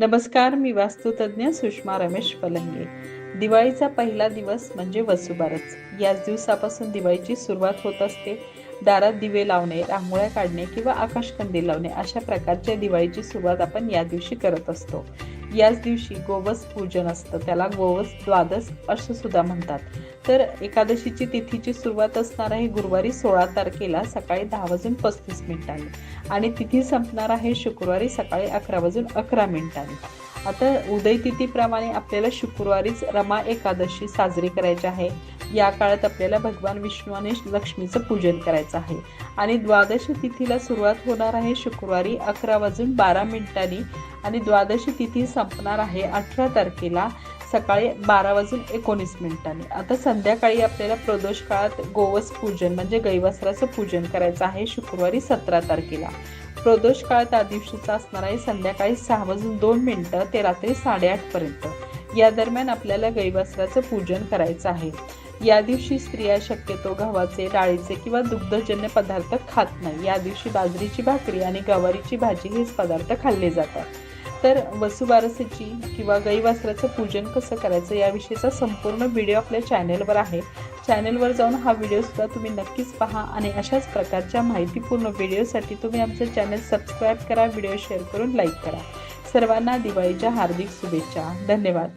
नमस्कार मी वास्तुतज्ञ सुषमा रमेश पलंगे. दिवाळीचा पहिला दिवस म्हणजे वसुबारस याच दिवसापासून दिवाळीची सुरुवात होत असते. दारात दिवे लावणे रांगोळ्या काढणे किंवा आकाशकंदी लावणे अशा प्रकारच्या दिवाळीची सुरुवात आपण या दिवशी करत असतो. याच दिवशी गोवस पूजन असतं. त्याला गोवस द्वादश असं सुद्धा म्हणतात. तर एकादशीची तिथीची सुरुवात असणार आहे गुरुवारी सोळा तारखेला सकाळी दहा वाजून पस्तीस मिनिटांनी. आणि तिथी संपणार आहे शुक्रवारी सकाळी अकरा वाजून अकरा मिनिटांनी. आता उदय तिथीप्रमाणे आपल्याला शुक्रवारीच रमा एकादशी साजरी करायची आहे. या काळात आपल्याला भगवान विष्णू आणि लक्ष्मीचं पूजन करायचं आहे. आणि द्वादशी तिथीला सुरुवात होणार आहे शुक्रवारी अकरा वाजून बारा मिनिटांनी. आणि द्वादशी तिथी संपणार आहे अठरा तारखेला सकाळी बारा वाजून एकोणीस मिनिटांनी. आता संध्याकाळी आपल्याला प्रदोष काळात गोवस पूजन म्हणजे गैवस्त्राचं पूजन करायचं आहे शुक्रवारी सतरा तारखेला. प्रदोष काळ त्या दिवशीचा असणार आहे संध्याकाळी सहा वाजून दोन मिनटं ते रात्री साडेआठपर्यंत या दरम्यान आपल्याला गैवस्त्राचं पूजन करायचं आहे. या दिवशी स्त्रिया शक्यतो गव्हाचे डाळीचे किंवा दुग्धजन्य पदार्थ खात नाही. या दिवशी बाजरीची भाकरी आणि गवारीची भाजी हेच पदार्थ खाल्ले जातात. तर वसुबारसेची किंवा गैवास्त्राचं पूजन कसं करायचं याविषयीचा संपूर्ण व्हिडिओ आपल्या चॅनेलवर आहे. चॅनेलवर जाऊन हा व्हिडिओसुद्धा तुम्ही नक्कीच पहा आणि अशाच प्रकारच्या माहितीपूर्ण व्हिडिओसाठी तुम्ही आमचं चॅनल सबस्क्राईब करा व्हिडिओ शेअर करून लाईक करा. सर्वांना दिवाळीच्या हार्दिक शुभेच्छा. धन्यवाद.